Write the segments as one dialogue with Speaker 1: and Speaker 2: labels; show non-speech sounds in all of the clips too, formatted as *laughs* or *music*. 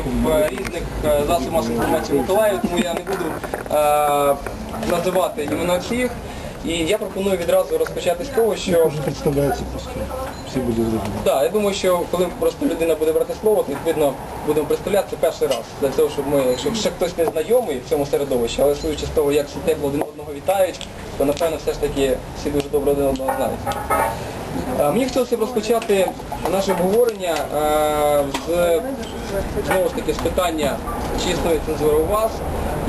Speaker 1: в різних е, засобах масової інформації Миколаїв, тому я не буду е, називати імена всіх. І я пропоную відразу розпочати з того, що
Speaker 2: Кожен представляється просто. Всі будуть зрозуміти.
Speaker 1: Да, я думаю, що коли просто людина буде брати слово, то відповідно будемо представлятися перший раз. Для того, щоб ми, якщо ще хтось не знайомий в цьому середовищі, але судячи з того, як всі тепло один одного вітають, то напевно все ж таки всі дуже добре один одного знають. Е, Мені хотілося б розпочати наше обговорення е, з знову ж таки з питання, чи існує цензура у вас.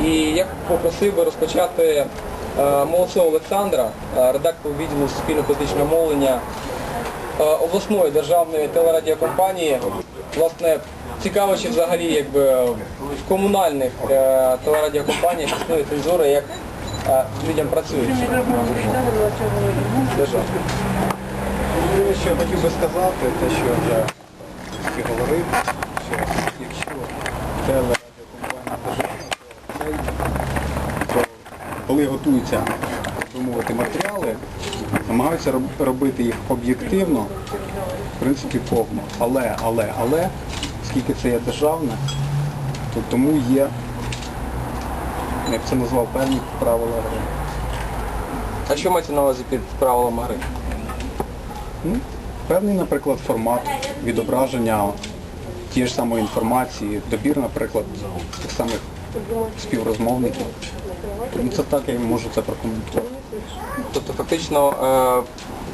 Speaker 1: І я попросив би розпочати е, Молодцова Олександра, редактора відділу суспільно політичного мовлення обласної державної телерадіокомпанії. Власне, цікаво, чи взагалі якби в комунальних телерадіокомпаніях існує цензура, як людям працюють. Держава.
Speaker 2: Єдине, що я хотів би сказати, те, що я і говорив, що якщо телерадіокомпанія державна, то то коли готуються мовити, матеріали, намагаються робити їх об'єктивно, в принципі, повно. Але, але, але, оскільки це є державне, то тому є, як це назвав, певні правила гри.
Speaker 1: А що мається на увазі під правилами гри?
Speaker 2: Ну, певний, наприклад, формат відображення тієї ж самої інформації, добір, наприклад, тих самих співрозмовників. Тому це так я можу це прокоментувати.
Speaker 1: Тобто фактично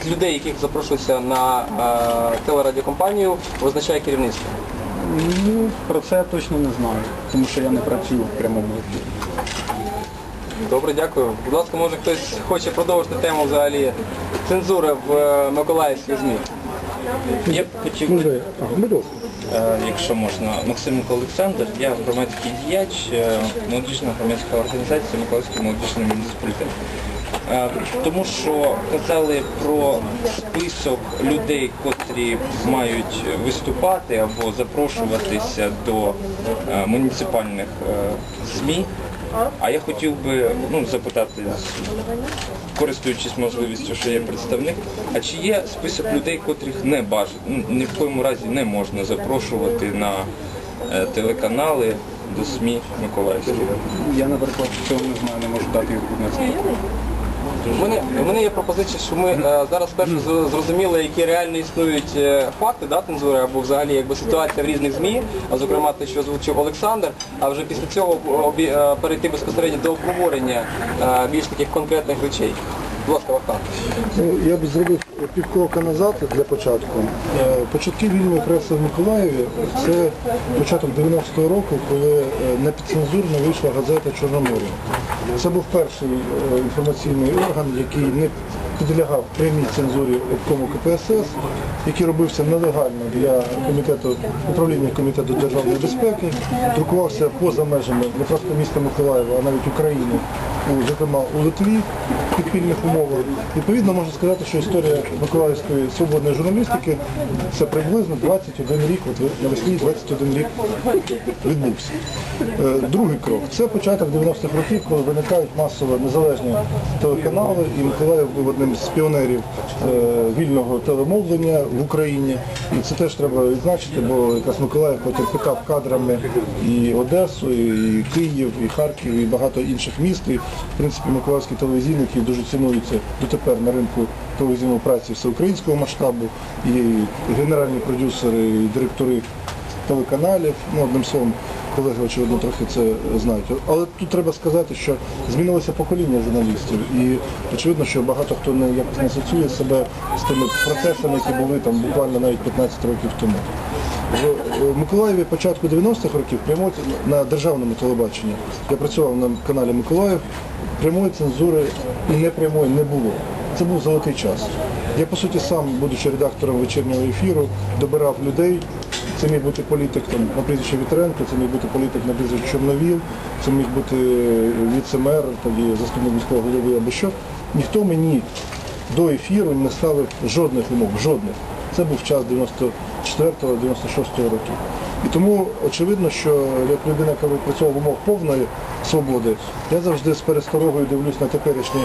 Speaker 1: е, людей, яких запрошується на е, телерадіокомпанію, визначає керівництво.
Speaker 2: Ну, про це я точно не знаю, тому що я не працюю в прямому ефірі.
Speaker 1: Добре, дякую. Будь ласка, може хтось хоче продовжити тему взагалі цензури в е, Миколаївській ЗМІ.
Speaker 3: Я б хотів, е, якщо можна, Максименко Олександр, я громадський діяч, е, молодіжна громадська організація Миколаївський молодіжний муніципалітет. Е, Тому що казали про список людей, котрі мають виступати або запрошуватися до е, муніципальних е, ЗМІ. А я хотів би ну, запитати користуючись можливістю, що є представник, а чи є список людей, котрих не бажано, ну, ні в коєму разі не можна запрошувати на е, телеканали до СМІ Миколаївського?
Speaker 2: Я, наприклад, цього не знаю, не можу дати відповідь на це.
Speaker 1: У мене, у мене є пропозиція, що ми е, зараз зро- зрозуміли, які реально існують е, факти да, цензури, або взагалі якби ситуація в різних ЗМІ, а зокрема те, що озвучив Олександр, а вже після цього обі- е, перейти безпосередньо до обговорення е, більш таких конкретних речей. Будь ласка, Вахтан.
Speaker 4: Ну, я б зробив півкрока назад для початку. Е, Початки вільної преси в Миколаєві це початок 90-го року, коли е, непідцензурно вийшла газета Чорномор'я. Це був перший е, інформаційний орган, який не підлягав прямій цензурі обкому КПСС, який робився нелегально для комітету управління комітету державної безпеки, друкувався поза межами не просто міста Миколаєва, а навіть України, зокрема у Литві в підпільних умовах. Відповідно, можна сказати, що історія Миколаївської свободної журналістики це приблизно 21 рік, от навесні 21 рік відбувся. Е, Другий крок це початок 90-х років, коли виникають масово незалежні телеканали, і Миколаїв був одним з піонерів е, вільного телемовлення в Україні. І це теж треба відзначити, бо якраз Миколаїв потім пікав кадрами і Одесу, і Київ, і Харків, і багато інших міст. І, в принципі, миколаївські телевізійники дуже цінуються дотепер на ринку телевізійної праці всеукраїнського масштабу, і генеральні продюсери, і директори телеканалів, ну одним словом, колеги, очевидно, трохи це знають. Але тут треба сказати, що змінилося покоління журналістів, і очевидно, що багато хто не якось не асоціює себе з тими процесами, які були там буквально навіть 15 років тому. В Миколаєві початку 90-х років прямої на державному телебаченні, я працював на каналі Миколаїв, прямої цензури і непрямої не було. Це був золотий час. Я, по суті, сам, будучи редактором вечірнього ефіру, добирав людей. Це міг бути політик там, на прізвище Вітренко, це міг бути політик на прізвище Чорновіл, це міг бути віце-мер, тоді заступник міського голови або що. Ніхто мені до ефіру не ставив жодних умов, жодних. Це був час 94-96 років. І тому очевидно, що як людина, яка працювала в умовах повної свободи, я завжди з пересторогою дивлюсь на теперішні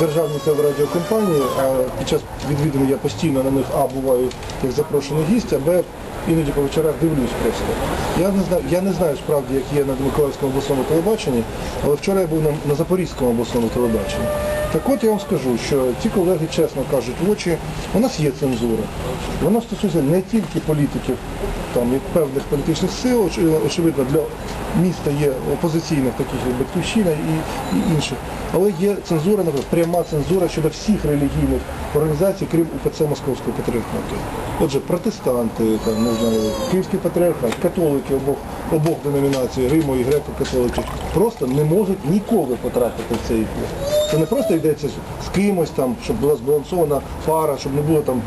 Speaker 4: державні телерадіокомпанії, а під час відвідин я постійно на них А буваю як запрошений гість, а Б іноді по вечорах дивлюсь просто. Я не знаю, я не знаю справді, як є на Миколаївському обласному телебаченні, але вчора я був на, на Запорізькому обласному телебаченні. Так от я вам скажу, що ці колеги чесно кажуть в очі, у нас є цензура. Вона стосується не тільки політиків, там і певних політичних сил, очевидно, для міста є опозиційних, таких як Батьківщина і, і інших. Але є цензура, наприклад, пряма цензура щодо всіх релігійних організацій, крім УПЦ Московського патріархату. Отже, протестанти, там, не знаю, Київський патріархат, католики обох, обох деномінацій, Риму і греко-католики, просто не можуть ніколи потрапити в цей ефір. Це не просто йдеться з кимось там, щоб була збалансована пара, щоб не було там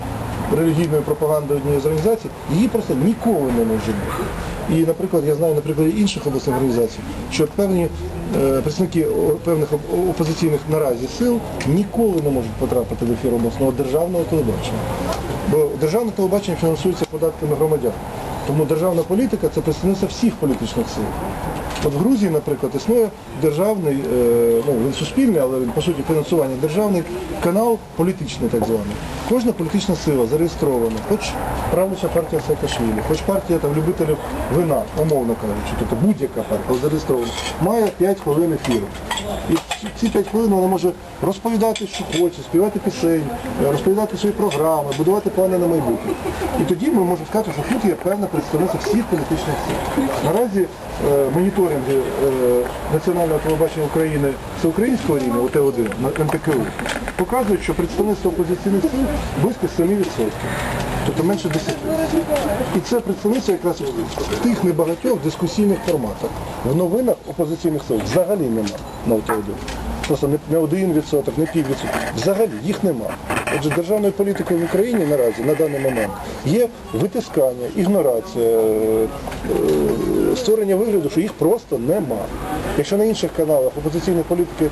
Speaker 4: релігійної пропаганди однієї з організацій, її просто ніколи не може бути. І, наприклад, я знаю на прикладі інших обласних організацій, що певні представники певних опозиційних наразі сил ніколи не можуть потрапити в ефір обласного державного телебачення. Бо державне телебачення фінансується податками громадян. Тому державна політика це представництво всіх політичних сил. От в Грузії, наприклад, існує державний, е, ну він суспільний, але по суті фінансування державний канал політичний так званий. Кожна політична сила зареєстрована, хоч правляча партія Саакашвілі, хоч партія там любителів вина, умовно кажучи, тобто будь-яка партія зареєстрована, має 5 хвилин ефіру. І ці- ці 5 хвилин вона може розповідати, що хоче, співати пісень, розповідати свої програми, будувати плани на майбутнє. І тоді ми можемо сказати, що тут є певна представниця всіх політичних сил. Наразі е, моніторинги е, Національного телебачення України всеукраїнського рівня, ОТ1, на НТКУ, показують, що представництво опозиційних сил близько 7%. Тобто менше 10. І це представництво якраз в тих небагатьох дискусійних форматах. В новинах опозиційних сил взагалі нема на ОТ1. Просто не, один відсоток, не піввідсоток. Взагалі їх нема. Отже, державною політикою в Україні наразі на даний момент є витискання, ігнорація, е, е, створення вигляду, що їх просто нема. Якщо на інших каналах опозиційні політики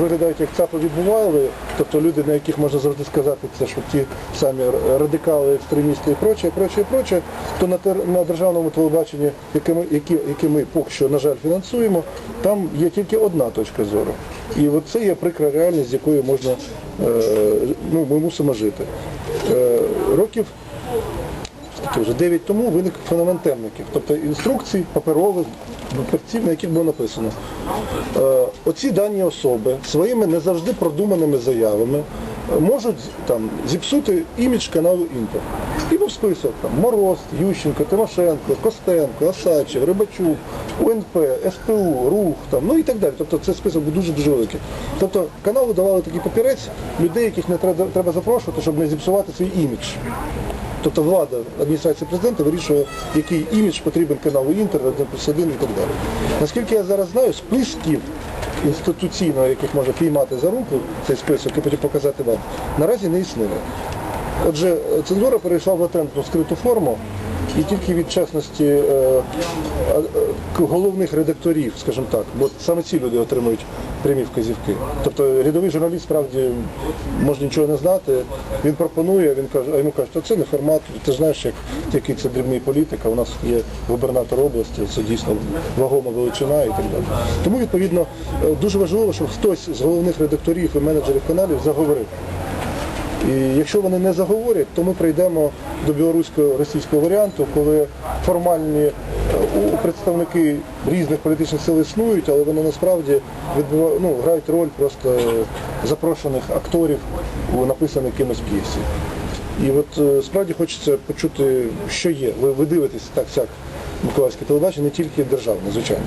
Speaker 4: виглядають як ЦАПи відбували, тобто люди, на яких можна завжди сказати, це що ті самі радикали, екстремісти і проче, проче, проче, то на, тер- на державному телебаченні, яке ми, які, яке ми поки що, на жаль, фінансуємо, там є тільки одна точка зору. І от це є прикра реальність, з якою можна, е, ну, ми мусимо жити. Е, років вже 9 тому виник феномен темників, тобто інструкцій паперових, папірців, на яких було написано. Е, оці дані особи своїми не завжди продуманими заявами можуть там зіпсути імідж каналу Інтер. І був список там Мороз, Ющенко, Тимошенко, Костенко, Осадчев, Рибачук, УНП, СПУ, Рух, там, ну і так далі. Тобто це список був дуже-дуже великий. Тобто каналу давали такий папірець людей, яких не треба запрошувати, щоб не зіпсувати свій імідж. Тобто влада адміністрації президента вирішує, який імідж потрібен каналу Інтер, 1 плюс 1 і так далі. Наскільки я зараз знаю, списків інституційно, яких може піймати за руку цей список і потім показати вам, наразі не існує. Отже, цензура перейшла в латентну скриту форму, і тільки від чесності е, е, головних редакторів, скажімо так, бо саме ці люди отримують прямі вказівки. Тобто рядовий журналіст справді може нічого не знати, він пропонує, він каже, а йому кажуть, що це не формат, ти знаєш, як, який це дрібний політик, а у нас є губернатор області, це дійсно вагома величина і так далі. Тому, відповідно, е, дуже важливо, щоб хтось з головних редакторів і менеджерів каналів заговорив. І якщо вони не заговорять, то ми прийдемо до білоруського російського варіанту, коли формальні е, представники різних політичних сил існують, але вони насправді відбувають, ну, грають роль просто запрошених акторів у написаних кимось п'єсі. І от е, справді хочеться почути, що є. Ви, ви дивитесь так сяк Миколаївське телебачення, не тільки державне, звичайно.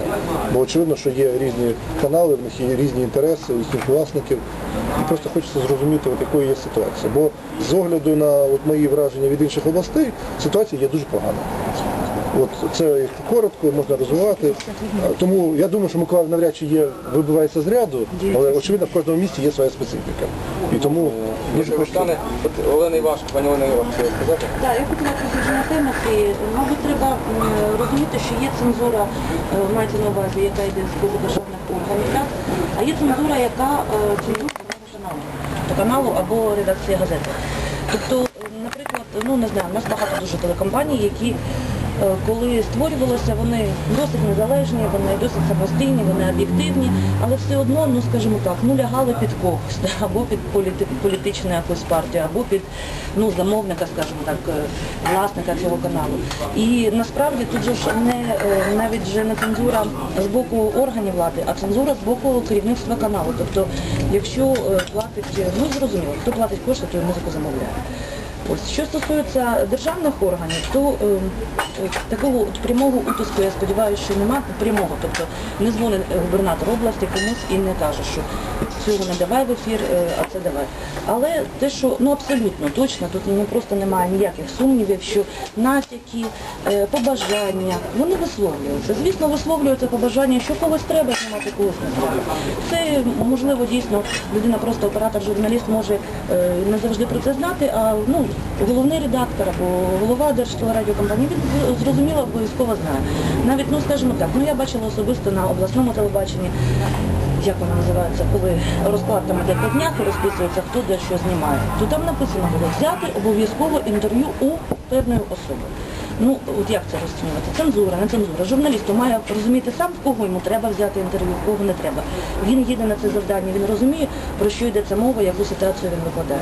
Speaker 4: Бо очевидно, що є різні канали, в них є різні інтереси їхніх власників. І просто хочеться зрозуміти, от якою є ситуація. Бо з огляду на от мої враження від інших областей, ситуація є дуже погана. От це коротко, можна розвивати. Тому я думаю, що Миколаїв навряд чи є, вибивається з ряду, але очевидно в кожному місті є своя специфіка. І тому хочеться.
Speaker 1: От Олена Івашко, пані Олена Івашко, хотіла сказати.
Speaker 5: Так, я хотіла продовжити тему. Мабуть, треба розуміти, що є цензура, е, мається на увазі, яка йде з боку державних органів, а є цензура, яка е, цензура каналу, каналу або редакції газети. Тобто, е, наприклад, ну не знаю, у нас багато дуже телекомпаній, які коли створювалися, вони досить незалежні, вони досить самостійні, вони об'єктивні, але все одно, ну скажімо так, ну лягали під когось, *laughs* або під політи, політичну якусь партію, або під ну, замовника, скажімо так, е, власника цього каналу. І насправді тут же ж не е, навіть вже не цензура з боку органів влади, а цензура з боку керівництва каналу. Тобто, якщо е, платить, ну зрозуміло, хто платить кошти, той музику замовляє. Ось що стосується державних органів, то е, е, такого прямого утиску, я сподіваюся, що немає прямого. Тобто не дзвонить е, губернатор області комусь і не каже, що цього не давай в ефір, е, а це давай. Але те, що ну абсолютно точно, тут ну, просто немає ніяких сумнівів, що натяки, е, побажання, вони висловлюються. Звісно, висловлюються побажання, що когось треба знімати, когось не треба. Це можливо дійсно людина, просто оператор, журналіст може е, не завжди про це знати, а ну головний редактор або голова держтелерадіокомпанії він зрозуміло обов'язково знає. Навіть, ну скажімо так, ну я бачила особисто на обласному телебаченні, як вона називається, коли розклад там іде по днях розписується, хто де що знімає. То там написано було взяти обов'язково інтерв'ю у певної особи. Ну, от як це розцінювати? Цензура, не цензура. Журналіст має розуміти сам, в кого йому треба взяти інтерв'ю, в кого не треба. Він їде на це завдання, він розуміє, про що йдеться мова, яку ситуацію він викладає.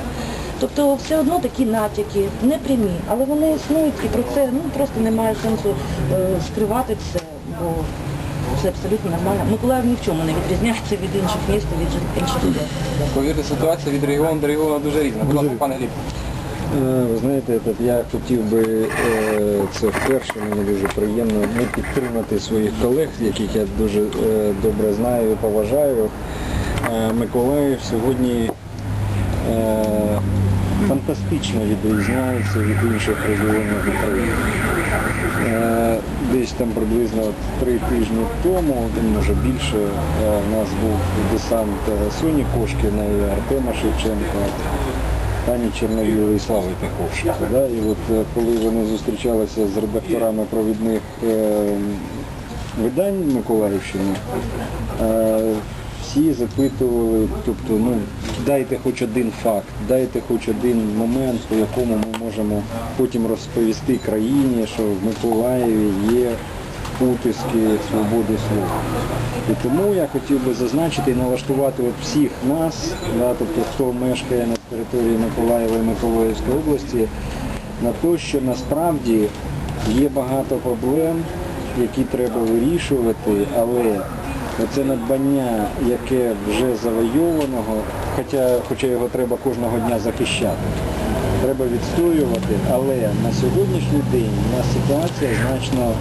Speaker 5: Тобто все одно такі натяки, не прямі, але вони існують і про це ну, просто немає сенсу е, скривати це, бо це абсолютно нормально. Миколаїв ні в чому не відрізняється від інших міст від інших людей.
Speaker 1: Повірте, ситуація від регіону до регіону дуже різна. Будь ласка, пане Гліб.
Speaker 6: Е, Ви знаєте, я хотів би е, це вперше, мені дуже приємно ну, підтримати своїх колег, яких я дуже е, добре знаю і поважаю. Миколаїв сьогодні фантастично відрізняється від інших регіонів України. Десь там приблизно три тижні тому, може більше, е, у нас був десант е, Соні Кошкіна і Артема Шевченка пані Чорновілої і Слави Тиховщика. Да? І от е, коли вони зустрічалися з редакторами провідних видань Миколаївщини, всі запитували, тобто, ну, дайте хоч один факт, дайте хоч один момент, по якому можемо потім розповісти країні, що в Миколаєві є утиски свободи слова. І тому я хотів би зазначити і налаштувати от всіх нас, да, тобто хто мешкає на території Миколаєва і Миколаївської області, на те, що насправді є багато проблем, які треба вирішувати, але це надбання, яке вже завойованого, хоча, хоча його треба кожного дня захищати. Треба відстоювати, але на сьогоднішній день у нас ситуація значно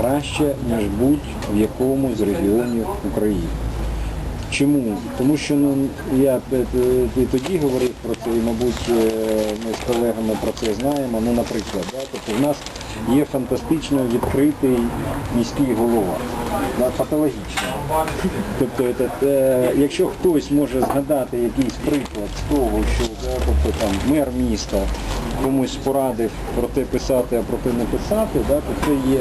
Speaker 6: краще, ніж будь-в якому з регіонів України. Чому? Тому що ну, я е, е, тоді говорив про це, і, мабуть, е, ми з колегами про це знаємо. Ну, наприклад, да, тобто в нас є фантастично відкритий міський голова, да, патологічно. Тобто, це, якщо хтось може згадати якийсь приклад з того, що да, тобто, там, мер міста комусь порадив про те писати, а про те не писати, да, то це є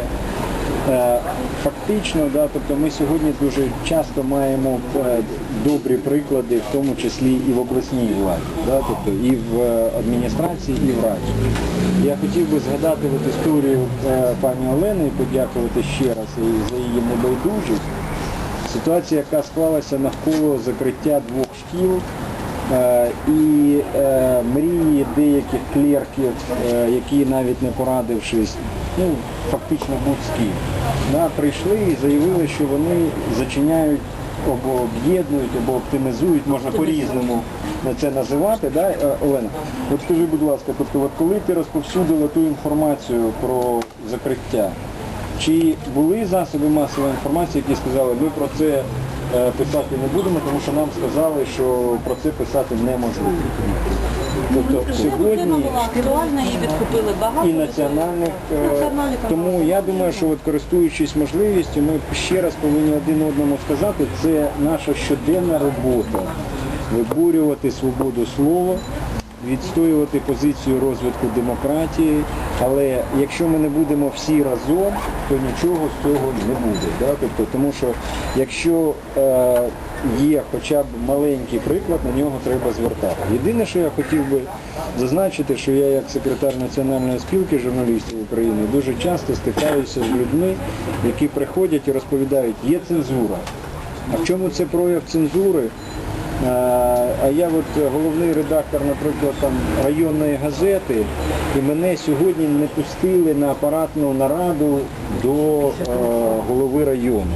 Speaker 6: Фактично, да, тобто ми сьогодні дуже часто маємо е, добрі приклади, в тому числі і в обласній владі, да, тобто і в е, адміністрації, і в раді. Я хотів би згадати от історію е, пані Олени і подякувати ще раз за її небайдужість. Ситуація, яка склалася навколо закриття двох шкіл е, і е, мрії деяких клерків, е, які навіть не порадившись, ну фактично будь-з-ким, да, прийшли і заявили, що вони зачиняють або об'єднують, або оптимізують, можна по-різному це називати. Да? Е, Олена, от скажи, будь ласка, тобто, от коли ти розповсюдила ту інформацію про закриття, чи були засоби масової інформації, які сказали, ми про це е, писати не будемо, тому що нам сказали, що про це писати неможливо. Тобто сьогодні
Speaker 5: була актуальна, її відкупили багато.
Speaker 6: і національних. е, Тому я думаю, що от користуючись можливістю, ми ще раз повинні один одному сказати, це наша щоденна робота виборювати свободу слова, відстоювати позицію розвитку демократії, але якщо ми не будемо всі разом, то нічого з цього не буде. Да? Тобто, тому що якщо е, є хоча б маленький приклад, на нього треба звертати. Єдине, що я хотів би зазначити, що я як секретар Національної спілки журналістів України дуже часто стикаюся з людьми, які приходять і розповідають, є цензура. А в чому це прояв цензури? А я от головний редактор, наприклад, там районної газети, і мене сьогодні не пустили на апаратну нараду до е, голови району.